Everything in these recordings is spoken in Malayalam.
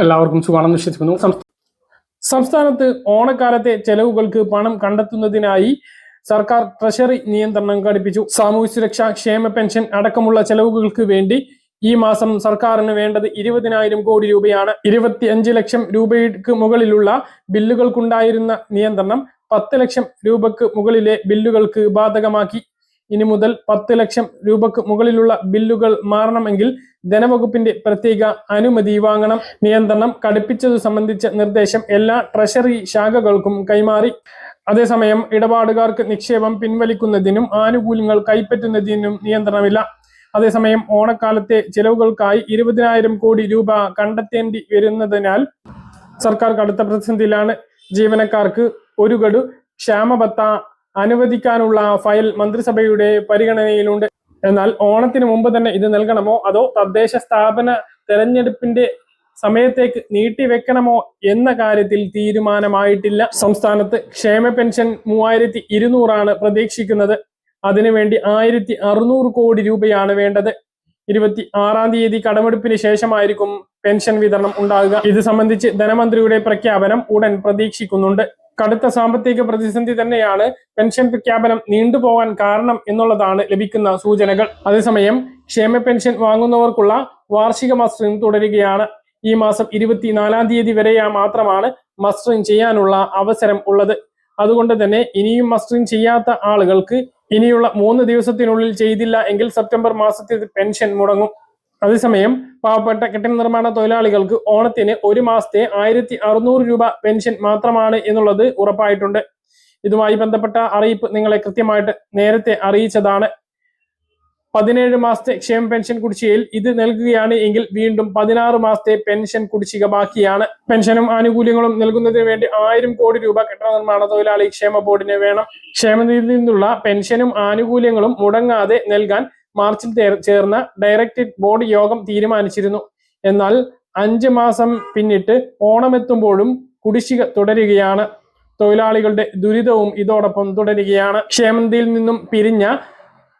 എല്ലാവർക്കും സുഖമാണെന്ന് വിശ്വസിക്കുന്നു. സംസ്ഥ- സംസ്ഥാനത്ത് ഓണക്കാലത്തെ ചെലവുകൾക്ക് പണം കണ്ടെത്തുന്നതിനായി സർക്കാർ ട്രഷറി നിയന്ത്രണം ഘടിപ്പിച്ചു. സാമൂഹ്യ സുരക്ഷ ക്ഷേമ പെൻഷൻ അടക്കമുള്ള ചെലവുകൾക്ക് വേണ്ടി ഈ മാസം സർക്കാരിന് വേണ്ടത് ഇരുപതിനായിരം കോടി രൂപയാണ്. ഇരുപത്തി അഞ്ച് ലക്ഷം രൂപയ്ക്ക് മുകളിലുള്ള ബില്ലുകൾക്കുണ്ടായിരുന്ന നിയന്ത്രണം പത്ത് ലക്ഷം രൂപക്ക് മുകളിലെ ബില്ലുകൾക്ക് ബാധകമാക്കി. ഇനി മുതൽ പത്ത് ലക്ഷം രൂപക്ക് മുകളിലുള്ള ബില്ലുകൾ മാറണമെങ്കിൽ ധനവകുപ്പിന്റെ പ്രത്യേക അനുമതി വാങ്ങണം. നിയന്ത്രണം കടുപ്പിച്ചതു സംബന്ധിച്ച നിർദ്ദേശം എല്ലാ ട്രഷറി ശാഖകൾക്കും കൈമാറി. അതേസമയം ഇടപാടുകാർക്ക് നിക്ഷേപം പിൻവലിക്കുന്നതിനും ആനുകൂല്യങ്ങൾ കൈപ്പറ്റുന്നതിനും നിയന്ത്രണമില്ല. അതേസമയം ഓണക്കാലത്തെ ചെലവുകൾക്കായി ഇരുപതിനായിരം കോടി രൂപ കണ്ടെത്തേണ്ടി വരുന്നതിനാൽ സർക്കാർ കടുത്ത പ്രതിസന്ധിയിലാണ് ജീവനക്കാർക്ക് ഒരു ഗഡു ക്ഷാമബത്ത അനുവദിക്കാനുള്ള ഫയൽ മന്ത്രിസഭയുടെ പരിഗണനയിലുണ്ട്. എന്നാൽ ഓണത്തിന് മുമ്പ് തന്നെ ഇത് നൽകണമോ? അതോ തദ്ദേശ സ്ഥാപന തെരഞ്ഞെടുപ്പിന്റെ സമയത്തേക്ക് നീട്ടിവെക്കണമോ എന്ന കാര്യത്തിൽ തീരുമാനമായിട്ടില്ല. സംസ്ഥാനത്ത് ക്ഷേമ പെൻഷൻ മൂവായിരത്തി ഇരുന്നൂറാണ് പ്രതീക്ഷിക്കുന്നത്. അതിനുവേണ്ടി ആയിരത്തി അറുന്നൂറ് കോടി രൂപയാണ് വേണ്ടത്. ഇരുപത്തി ആറാം തീയതി കടമെടുപ്പിന് ശേഷമായിരിക്കും പെൻഷൻ വിതരണം ഉണ്ടാകുക. ഇത് സംബന്ധിച്ച് ധനമന്ത്രിയുടെ പ്രഖ്യാപനം ഉടൻ പ്രതീക്ഷിക്കുന്നുണ്ട്. കടുത്ത സാമ്പത്തിക പ്രതിസന്ധി തന്നെയാണ് പെൻഷൻ പ്രഖ്യാപനം നീണ്ടുപോകാൻ കാരണം എന്നുള്ളതാണ് ലഭിക്കുന്ന സൂചനകൾ. അതേസമയം ക്ഷേമ പെൻഷൻ വാങ്ങുന്നവർക്കുള്ള വാർഷിക മസ്റ്ററിംഗ് തുടരുകയാണ്. ഈ മാസം ഇരുപത്തിനാലാം തീയതി വരെ മാത്രമാണ് മസ്റ്ററിംഗ് ചെയ്യാനുള്ള അവസരം ഉള്ളത്. അതുകൊണ്ട് തന്നെ ഇനിയും മസ്റ്ററിംഗ് ചെയ്യാത്ത ആളുകൾക്ക് ഇനിയുള്ള മൂന്ന് ദിവസത്തിനുള്ളിൽ ചെയ്തില്ല എങ്കിൽ സെപ്റ്റംബർ മാസത്തിൽ പെൻഷൻ മുടങ്ങും. അതേസമയം പാവപ്പെട്ട കെട്ടിട നിർമ്മാണ തൊഴിലാളികൾക്ക് ഓണത്തിന് ഒരു മാസത്തെ ആയിരത്തി അറുന്നൂറ് രൂപ പെൻഷൻ മാത്രമാണ് എന്നുള്ളത് ഉറപ്പായിട്ടുണ്ട്. ഇതുമായി ബന്ധപ്പെട്ട അറിയിപ്പ് നിങ്ങളെ കൃത്യമായിട്ട് നേരത്തെ അറിയിച്ചതാണ്. പതിനേഴ് മാസത്തെ ക്ഷേമ പെൻഷൻ കുടിശ്ശികയിൽ ഇത് നൽകുകയാണ് എങ്കിൽ വീണ്ടും പതിനാറ് മാസത്തെ പെൻഷൻ കുടിശ്ശിക ബാക്കിയാണ്. പെൻഷനും ആനുകൂല്യങ്ങളും നൽകുന്നതിന് വേണ്ടി ആയിരം കോടി രൂപ കെട്ടിട നിർമ്മാണ തൊഴിലാളി ക്ഷേമ ബോർഡിന് വേണം. ക്ഷേമനിധിയിൽ നിന്നുള്ള പെൻഷനും ആനുകൂല്യങ്ങളും മുടങ്ങാതെ നൽകാൻ മാർച്ചിൽ ചേർന്ന ഡയറക്ടറേറ്റ് ബോർഡ് യോഗം തീരുമാനിച്ചിരുന്നു. എന്നാൽ അഞ്ച് മാസം പിന്നിട്ട് ഓണമെത്തുമ്പോഴും കുടിശ്ശിക തുടരുകയാണ്. തൊഴിലാളികളുടെ ദുരിതവും ഇതോടൊപ്പം തുടരുകയാണ്. ക്ഷേമന്തിയിൽ നിന്നും പിരിഞ്ഞ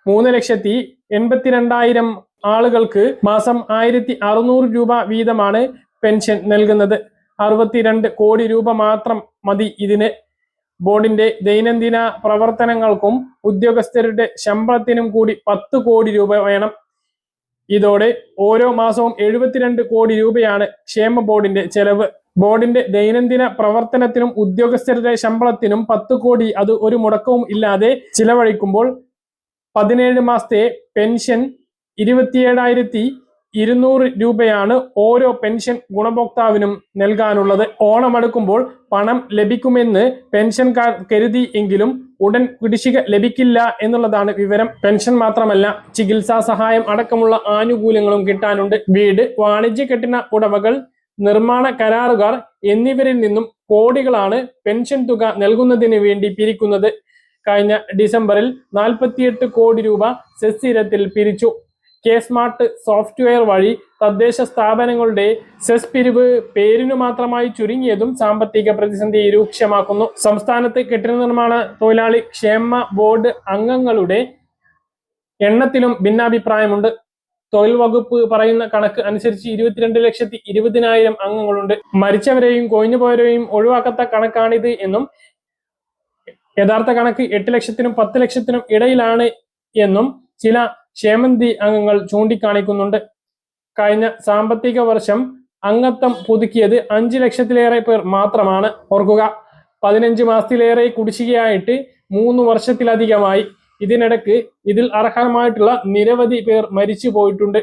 മൂന്ന് ലക്ഷത്തി എൺപത്തിരണ്ടായിരം ആളുകൾക്ക് മാസം ആയിരത്തി അറുന്നൂറ് രൂപ വീതമാണ് പെൻഷൻ നൽകുന്നത്. അറുപത്തിരണ്ട് കോടി രൂപ മാത്രം മതി ഇതിന്. ബോർഡിന്റെ ദൈനംദിന പ്രവർത്തനങ്ങൾക്കും ഉദ്യോഗസ്ഥരുടെ ശമ്പളത്തിനും കൂടി പത്ത് കോടി രൂപ വേണം. ഇതോടെ ഓരോ മാസവും എഴുപത്തിരണ്ട് കോടി രൂപയാണ് ക്ഷേമ ബോർഡിന്റെ ചെലവ്. ബോർഡിന്റെ ദൈനംദിന പ്രവർത്തനത്തിനും ഉദ്യോഗസ്ഥരുടെ ശമ്പളത്തിനും പത്ത് കോടി അത് ഒരു മുടക്കവും ഇല്ലാതെ ചിലവഴിക്കുമ്പോൾ പതിനേഴ് മാസത്തെ പെൻഷൻ ഇരുപത്തിയേഴായിരത്തി ഇരുന്നൂറ് രൂപയാണ് ഓരോ പെൻഷൻ ഗുണഭോക്താവിനും നൽകാനുള്ളത്. ഓണമടുക്കുമ്പോൾ പണം ലഭിക്കുമെന്ന് പെൻഷൻകാർ കരുതി എങ്കിലും ഉടൻ കുടിശ്ശിക ലഭിക്കില്ല എന്നുള്ളതാണ് വിവരം. പെൻഷൻ മാത്രമല്ല ചികിത്സാ സഹായം അടക്കമുള്ള ആനുകൂല്യങ്ങളും കിട്ടാനുണ്ട്. വീട് വാണിജ്യ കെട്ടിന ഉടമകൾ നിർമ്മാണ കരാറുകാർ എന്നിവരിൽ നിന്നും കോടികളാണ് പെൻഷൻ തുക നൽകുന്നതിന് വേണ്ടി പിരിക്കുന്നത്. കഴിഞ്ഞ ഡിസംബറിൽ നാൽപ്പത്തിയെട്ട് കോടി രൂപ സെസ്സിരത്തിൽ പിരിച്ചു. കെ സ്മാർട്ട് സോഫ്റ്റ്വെയർ വഴി തദ്ദേശ സ്ഥാപനങ്ങളുടെ സെസ് പിരിവ് പേരിനു മാത്രമായി ചുരുങ്ങിയതും സാമ്പത്തിക പ്രതിസന്ധി രൂക്ഷമാക്കുന്നു. സംസ്ഥാനത്ത് കെട്ടിട നിർമ്മാണ തൊഴിലാളി ക്ഷേമ ബോർഡ് അംഗങ്ങളുടെ എണ്ണത്തിലും ഭിന്നാഭിപ്രായമുണ്ട്. തൊഴിൽ വകുപ്പ് പറയുന്ന കണക്ക് അനുസരിച്ച് ഇരുപത്തിരണ്ട് ലക്ഷത്തി ഇരുപതിനായിരം അംഗങ്ങളുണ്ട്. മരിച്ചവരെയും കൊഴിഞ്ഞുപോയവരെയും ഒഴിവാക്കാത്ത കണക്കാണിത് എന്നും യഥാർത്ഥ കണക്ക് എട്ട് ലക്ഷത്തിനും പത്ത് ലക്ഷത്തിനും ഇടയിലാണ് എന്നും ചില ക്ഷേമനിധി അംഗങ്ങൾ ചൂണ്ടിക്കാണിക്കുന്നുണ്ട്. കഴിഞ്ഞ സാമ്പത്തിക വർഷം അംഗത്വം പുതുക്കിയത് അഞ്ചു ലക്ഷത്തിലേറെ പേർ മാത്രമാണ്. ഓർക്കുക പതിനഞ്ച് മാസത്തിലേറെ കുടിശ്ശികയായിട്ട് മൂന്ന് വർഷത്തിലധികമായി. ഇതിനിടക്ക് ഇതിൽ അർഹമായിട്ടുള്ള നിരവധി പേർ മരിച്ചു പോയിട്ടുണ്ട്.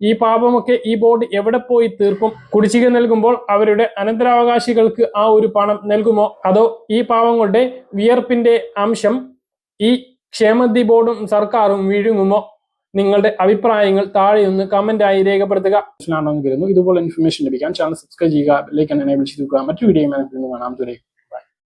ഈ പാപമൊക്കെ ഈ ബോർഡ് എവിടെ പോയി തീർക്കും? കുടിശ്ശിക നൽകുമ്പോൾ അവരുടെ അനന്തരാവകാശികൾക്ക് ആ ഒരു പണം നൽകുമോ? അതോ ഈ പാവങ്ങളുടെ വിയർപ്പിന്റെ അംശം ഈ ക്ഷേമനിധി ബോർഡും സർക്കാരും വിഴുങ്ങുമോ? നിങ്ങളുടെ അഭിപ്രായങ്ങൾ താഴെ ഒന്ന് കമന്റ് ആയി രേഖപ്പെടുത്തുക. ഇതുപോലെ ഇൻഫർമേഷൻ ലഭിക്കാൻ ചാനൽ സബ്സ്ക്രൈബ് ചെയ്യുക ലൈക്ക് എനേബിൾ ചെയ്തു മറ്റു വീഡിയോ കാണാം. ദൂരെ